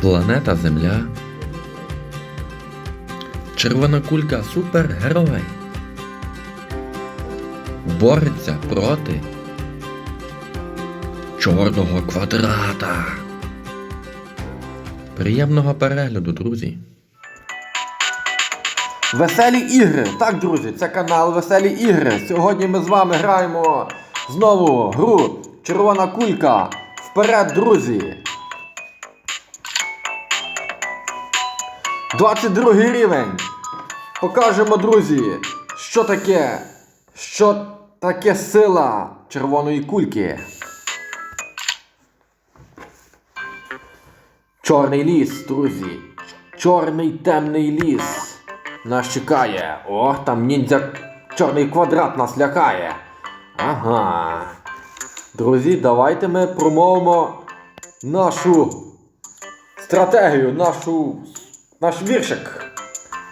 Планета Земля. Червона кулька супергерой. Бореться проти чорного квадрата. Приємного перегляду, друзі. Веселі ігри! Так, друзі, це канал Веселі ігри. Сьогодні ми з вами граємо знову гру Червона кулька. Вперед, друзі! 22 рівень. Покажемо, друзі, що таке. Що таке сила червоної кульки. Чорний ліс, друзі. Чорний темний ліс. Нас чекає. О, там ніндзя чорний квадрат нас лякає. Ага. Друзі, давайте ми промовимо нашу стратегію, нашу, наш віршик.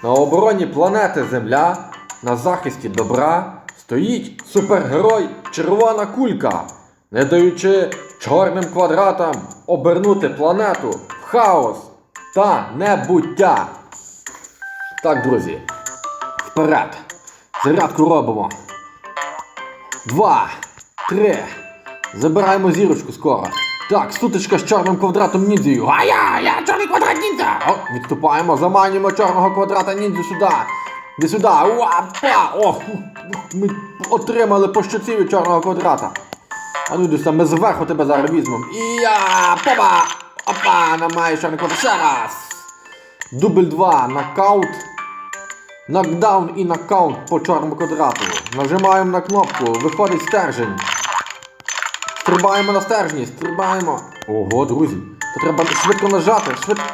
На обороні планети Земля, на захисті добра стоїть супергерой Червона кулька, не даючи чорним квадратам обернути планету в хаос та небуття. Так, друзі, вперед. Зарядку робимо. Два, три. Забираємо зірочку скоро. Так, сутичка з чорним квадратом ніндзею. А я, я чорний квадрат ніндзя. О, відступаємо, заманюємо чорного квадрата ніндзю сюди. Іди сюди. Уапа! Ох, ми отримали по щоці від чорного квадрата. А ну йди ми зверху тебе зараз візьмемо. І я! Попа! Опа! Намає чорний квадрат. Ще раз! Дубль 2, нокаут. Нокдаун і нокаут по чорному квадрату. Нажимаємо на кнопку, виходить стержень. Стрибаємо на стержні, стрибаємо. Ого, друзі. То треба швидко нажати, швидко.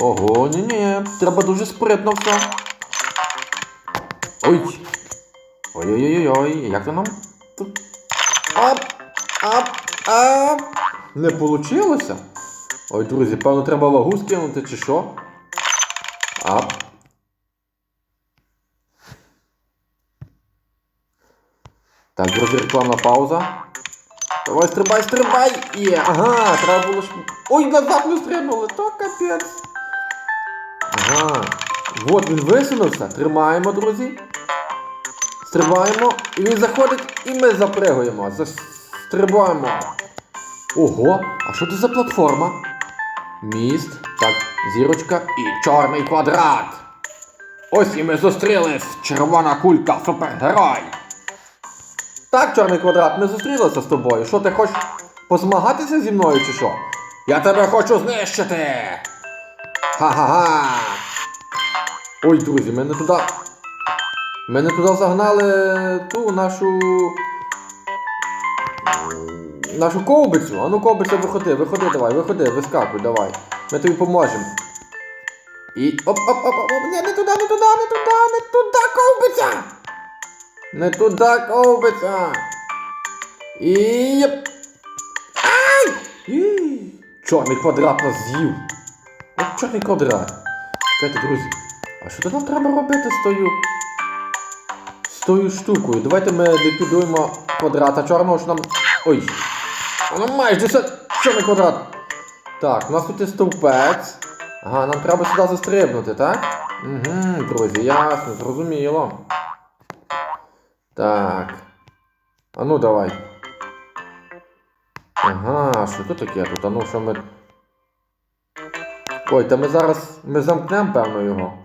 Ого, ні-ні. Треба дуже спритно все. Ой. Ой-ой-ой-ой, як то нам? Ап! Ап! Ап! Не получилося? Ой, друзі, певно, треба вагу скинути чи що? Ап. Так, друзі, рекламна пауза. Давай, стрибай, стрибай! Є, ага, треба було ж. Ой, назад ми стрибнули, то капець. Ага. От він висунувся. Тримаємо, друзі. Стрибаємо. І він заходить, і ми запригуємо. Застрибаємо. Ого, а що це за платформа? Міст, так, зірочка і чорний квадрат. Ось і ми зустрілись. Червона кулька, супергерой. Так, чорний квадрат, ми зустрілися з тобою. Що ти хочеш позмагатися зі мною чи що? Я тебе хочу знищити. Ха-ха-ха. Ой, друзі, ми не туди. Ми не туди загнали ту нашу. Нашу ковбицю. А ну ковбиця, виходи, виходи, давай, виходи, вискакуй, давай. Ми тобі поможемо. І. оп оп оп оп оп Ні, не туди, не туди, не туди, не туди, ковбиця! Не туди ковбиця! І. Ай! І. Чорний квадрат нас з'їв. От чорний квадрат. Чекайте, друзі. А що тут нам треба робити з тою. З тою штукою? Давайте ми ліквідуємо квадрата чорного, що нам. Ой! Воно майже це чорний квадрат. Так, у нас тут є стовпець. Ага, нам треба сюди застрибнути, так? Угу, друзі, ясно, зрозуміло. Так. А ну давай. Ага, що тут таке тут? А ну що ми. Ой, та ми зараз. Ми замкнемо, певно, його.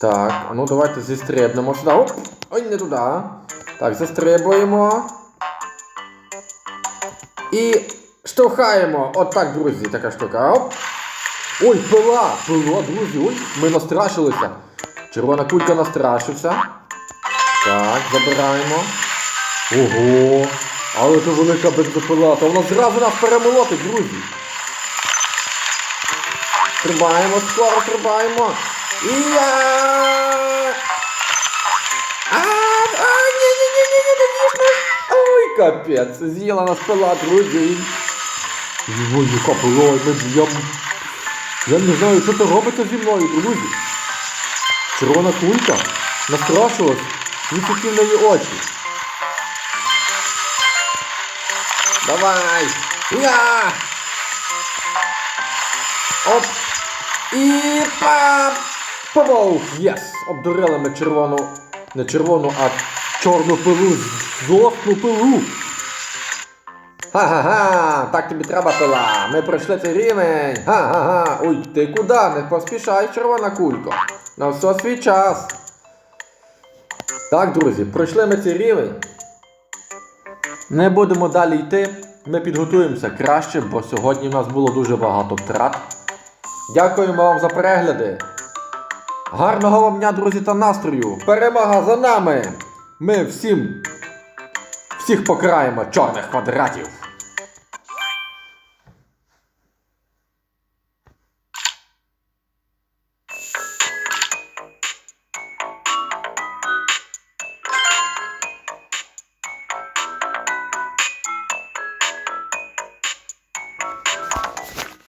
Так, а ну давайте зістрибнемо сюди. Оп! Ой, не туди. Так, застрибуємо. І штовхаємо. Отак, друзі, така штука. Оп. Ой, пила! Пила, друзі, ой, ми настрашилися. Червона кулька настрашився. Так, забираємо. Ого! Але це велика бензопила, то вона зразу нас перемолотить, друзі. Стрибаємо, скоро стрибаємо. І я... А, а, ні, ні, ні, ні, ні, з'їж нас. Ой, капець, з'їла нас пила, друзі. Ой, яка пила, я... Я не знаю, що це робиться зі мною, друзі. Червона кулька настрашилась, відсуті в неї очі. Давай! Я! Оп! І пам! Побов! Єс! Обдурили ми червону. Не червону, а чорну пилу. Злосну пилу. Ха-ха-ха! Так тобі треба пила. Ми пройшли цей рівень. Ха-ха-ха! Ой, ти куди? Не поспішай, червона кулько. На все свій час. Так, друзі, пройшли ми цей рівень. Не будемо далі йти. Ми підготуємося краще, бо сьогодні в нас було дуже багато втрат. Дякуємо вам за перегляди. Гарного вам дня, друзі, та настрою! Перемога за нами! Ми всім всіх покараємо чорних квадратів!